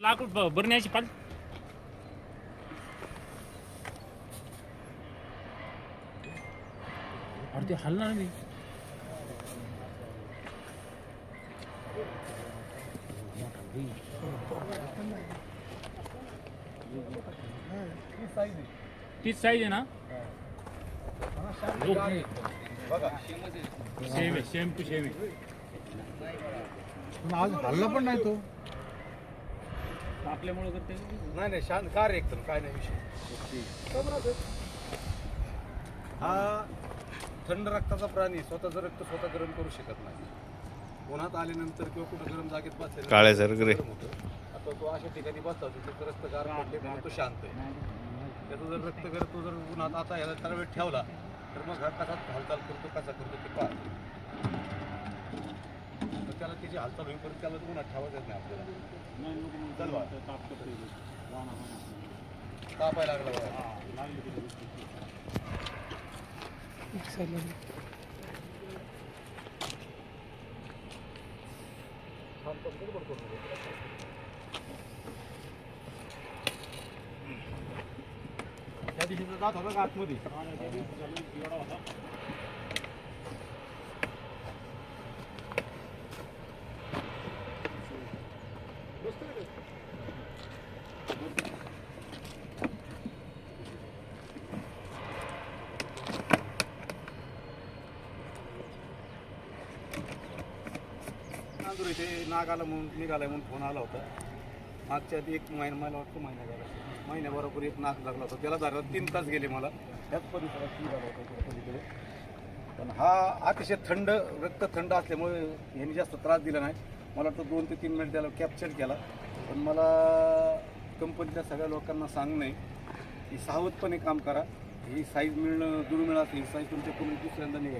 लाकूड ब- भरण्याची पाल. अरे ते हलणार नाही तीच साईज आहे ना? सेम आहे सेम टू सेम आहे आज हल्ला पण नाही तो. आपल्यामुळे करते नाही नाही शांत कार एकदम काय नाही विषय. हा थंड रक्ताचा प्राणी स्वतःचं रक्त स्वतः गरम करू शकत नाही. उन्हात आल्यानंतर किंवा कुठं गरम जागेत बसले काळ्यासारखं रे. आता तो अशा ठिकाणी बसला त्याचं रक्त गार पडले म्हणून तो शांत आहे. त्याचं जर रक्त गर तो जर उन्हात आता ह्याला तर वेळ ठेवला तर मग हा कसा हालचाल करतो कसा करतो ते पाहतो त्याला त्याची हालचाल होईपर्यंत त्याला उन्हात ठेवायचं नाही आपल्याला. चल बा. तापायला लागला. त्या दिवशीचा जात होता का आतमध्ये? नांदूर इथे नाग आला म्हणून निघालाय म्हणून फोन आला होता. मागच्या आधी एक महिना मला वाटतं महिना झाला महिन्याबरोबर एक नाक लागला होता. त्याला झालं तीन तास गेले मला. त्याच परिसरात निघाला होता इकडे पलीकडे. पण हा अतिशय थंड रक्त थंड असल्यामुळे ह्यांनी जास्त त्रास दिला नाही. मला वाटतं दोन ते तीन मिनिट त्याला कॅप्चर केला. पण मला कंपनीच्या सगळ्या लोकांना सांगणं आहे की सावधपणे काम करा. ही साईज मिळणं दुर्मिळ असेल ही साईज तुमच्याकडून दुसऱ्यांदा निघेल